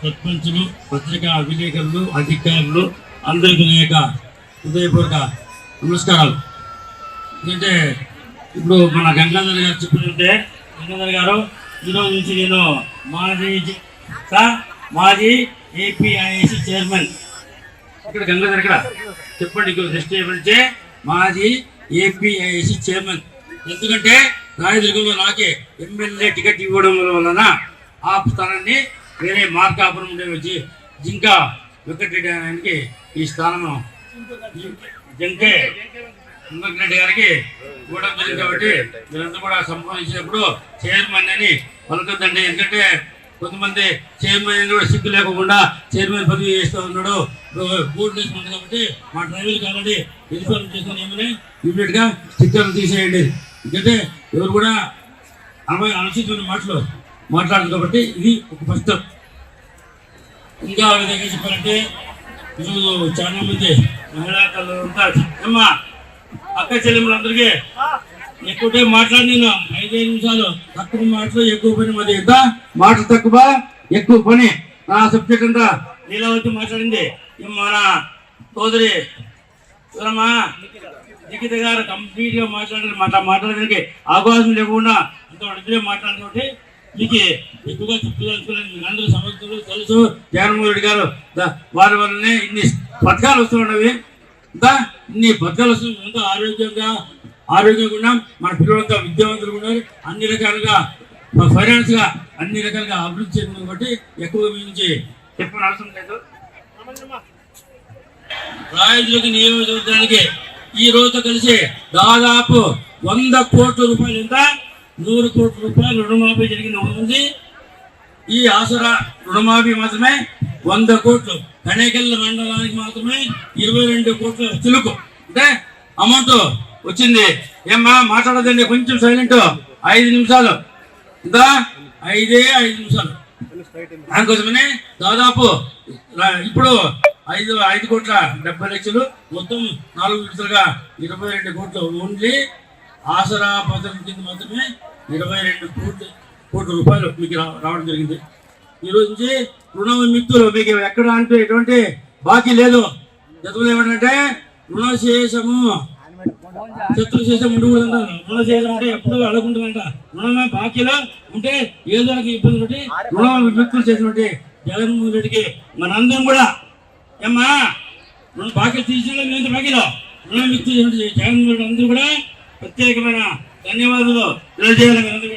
సర్పంచులు పత్రికా విలేకరులు అధికారులు అందరికీ నా యొక్క హృదయపూర్వక నమస్కారాలు. ఎందుకంటే ఇప్పుడు మన గంగాధర్ గారు చెప్పినట్టే గంగాధర్ గారు ఈరోజు నుంచి నేను మాజీ మాజీ ఏపీఐసి చైర్మన్. ఇక్కడ గంగాధర్ ఇక్కడ. చెప్పండి రెస్ట్ ఏమంటే మాజీ ఏపీఐసి చైర్మన్. ఎందుకంటే రాయదుర్గంలో నాకే ఎమ్మెల్యే టికెట్ ఇవ్వడం వలన ఆ స్థానాన్ని వేరే మార్కాపురం నుండి వచ్చి జింకా వెంకటరెడ్డి గారికి ఈ స్థానం జంకే వెంకటరెడ్డి గారికి ఇవ్వడం జరిగింది కాబట్టి మీరంతా కూడా సంపాదించినప్పుడు చైర్మన్ అని పలకొద్దండి. ఎందుకంటే కొంతమంది చైర్మన్ అని కూడా సిగ్గు లేకుండా చైర్మన్ పదవి చేస్తూ ఉన్నాడు. బోర్డు వేసుకుంది కాబట్టి మా డ్రైవర్లు కాబట్టి ఇన్ఫార్మ్ చేసుకుని ఏమని? ఇమీడియట్గా స్టిక్కర్లు తీసేయండి. ఎందుకంటే ఎవరు కూడా అరవై అనుచితమైన మాటలు మాట్లాడదు కాబట్టి ఇది ఒక ఫస్ట్ ఇంకా విధంగా చెప్పాలంటే ఈరోజు చాలా మంది మహిళా కళలు ఉంటారు. అమ్మా అక్క చెల్లెములందరికీ ఎక్కువ టైం మాట్లాడి నేను ఐదైదు నిమిషాలు తక్కువ మాటలు ఎక్కువ పని మరి ఎంత? మాట తక్కువ ఎక్కువ పని. నా సబ్జెక్ట్ అంతా నీలవతి మాట్లాడింది. మన సోదరి చూడమ్మా లిఖిత గారు కంప్లీట్గా మాట్లాడారు. మాట మాట్లాడడానికి అవకాశం లేకుండా అంత అడిగితే మాట్లాడుతుంటే మీకు ఎక్కువగా చెప్పుకోవాలనుకోలేదు మీకు అందరూ సమర్థులు తెలుసు. జగన్మోహన్ రెడ్డి గారు వారి వల్లనే ఇన్ని పథకాలు వస్తున్నవి ఇంకా ఇన్ని పథకాలు వస్తున్నాయి ఎంతో ఆరోగ్యంగా ఆరోగ్యంగా ఉన్నాం. మన పిల్లలంతా విద్యావంతులు ఉన్నారు. అన్ని రకాలుగా ఫైనాన్స్గా అన్ని రకాలుగా అభివృద్ధి చెందింది కాబట్టి ఎక్కువగా మీ నుంచి చెప్పిన అవసరం లేదు. రాయదుర్గ నియోజకవర్గానికి ఈ రోజుతో కలిసి దాదాపు వంద కోట్ల రూపాయలు ఎంత? నూరు కోట్ల రూపాయలు రుణమాఫీ జరిగిన ఉంది ఈ ఆసరా రుణమాఫీ మాత్రమే వంద కోట్లు కనేకల్ మండలానికి మాత్రమే ఇరవై రెండు కోట్ల చిలుకు. అంటే అమౌంట్ వచ్చింది. ఏమ్మా మాట్లాడదండి కొంచెం సైలెంట్ ఐదు నిమిషాలు. ఇంకా ఐదే ఐదు నిమిషాలు. దానికోసమనే దాదాపు ఇప్పుడు ఐదు ఐదు కోట్ల డెబ్బై లక్షలు. మొత్తం నాలుగు విడతలుగా ఇరవై రెండు కోట్లు ఓన్లీ ఆసరా పథకం కింద మాత్రమే ఇరవై రెండు కోట్లు కోట్ల రూపాయలు మీకు రావడం జరిగింది. ఈ రోజు నుంచి రుణ విముక్తులు మీకు ఎక్కడ అంటే ఎటువంటి బాకీ లేదు. గతంలో ఏమంటే రుణశేషము శత్రు శేషం ఉండకూడదంట. రుణ శేషం అంటే ఎప్పుడు అడగకుంటుందంట రుణమే బాకీలో ఉంటే ఏదో ఇబ్బంది పెట్టి రుణ విముక్తులు చేసినట్టు జగన్మోహన్ రెడ్డికి మనందరం కూడా ఏమ్మా రుణ బాకీ తీసిన మేము బాకీలో? రుణ విముక్తులు చేసినట్టు జగన్మోహన్ రెడ్డి అందరూ కూడా ప్రత్యేకమైన ధన్యవాదాలు. తెలియజేయాలి